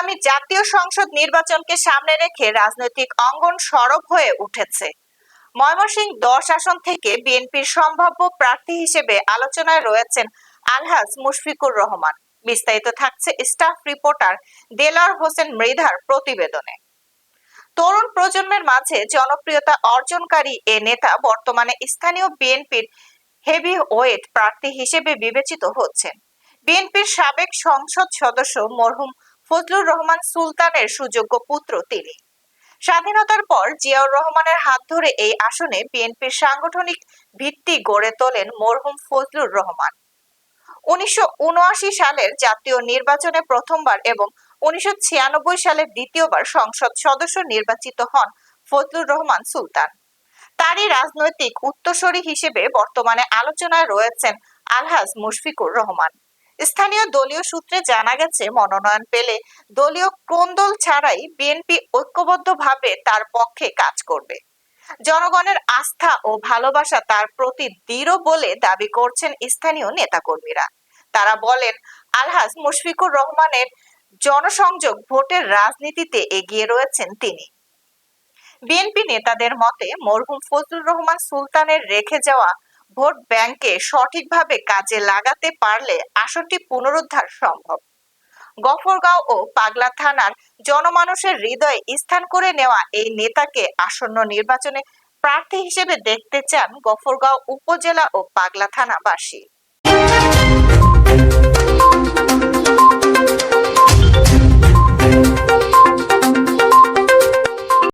আগামী জাতীয় সংসদ নির্বাচনকে সামনে রেখে রাজনৈতিক অঙ্গন সরব হয়ে উঠেছে। ময়মনসিংহ দশ আসন থেকে বিএনপির সম্ভাব্য প্রার্থী হিসেবে আলোচনায় রয়েছেন আলহাজ মুশফিকুর রহমান। বিস্তারিত থাকছে স্টাফ রিপোর্টার দেলার হোসেন মৃধার প্রতিবেদনে। তরুণ প্রজন্মের মাঝে জনপ্রিয়তা অর্জনকারী এ নেতা বর্তমানে স্থানীয় বিএনপির হেভি ওয়েট প্রার্থী হিসেবে বিবেচিত হচ্ছেন। বিএনপির সাবেক সংসদ সদস্য মরহুম ফজলুর রহমান সুলতানের সুযোগ্য পুত্র তিনি। স্বাধীনতার পর জিয়াউর রহমানের হাত ধরে এই আসনে বিএনপির সাংগঠনিক ভিত্তি গড়ে তোলেন মরহুম ফজলুর রহমান। উনিশশো সালের জাতীয় নির্বাচনে প্রথমবার এবং উনিশশো সালে দ্বিতীয়বার সংসদ সদস্য নির্বাচিত হন ফজলুর রহমান সুলতান। তারই রাজনৈতিক উত্তরসূরি হিসেবে বর্তমানে আলোচনায় রয়েছেন আলহাজ মুশফিকুর রহমান। স্থানীয় দলীয় সূত্রে জানা গেছে, মনোনয়ন পেলে দলীয় ক্রন্দল ছাড়াই বিএনপি ঐক্যবদ্ধভাবে তার পক্ষে কাজ করবে। জনগণের আস্থা ও ভালোবাসা তার প্রতি দৃঢ় বলে দাবি করছেন স্থানীয় নেতাকর্মীরা। তারা বলেন, আলহাজ মুশফিকুর রহমানের জনসংযোগ ভোটের রাজনীতিতে এগিয়ে রয়েছেন তিনি। বিএনপি নেতাদের মতে, মরহুম ফজলুর রহমান সুলতানের রেখে যাওয়া ভোট ব্যাংকে সঠিকভাবে কাজে লাগাতে পারলে আসনটি পুনরুদ্ধার সম্ভব। গফরগাঁও ও পাগলা থানার জনমানুষের হৃদয়ে স্থান করে নেওয়া এই নেতাকে আসন্ন নির্বাচনে প্রার্থী হিসেবে দেখতে চান গফরগাঁও উপজেলা ও পাগলা থানাবাসী।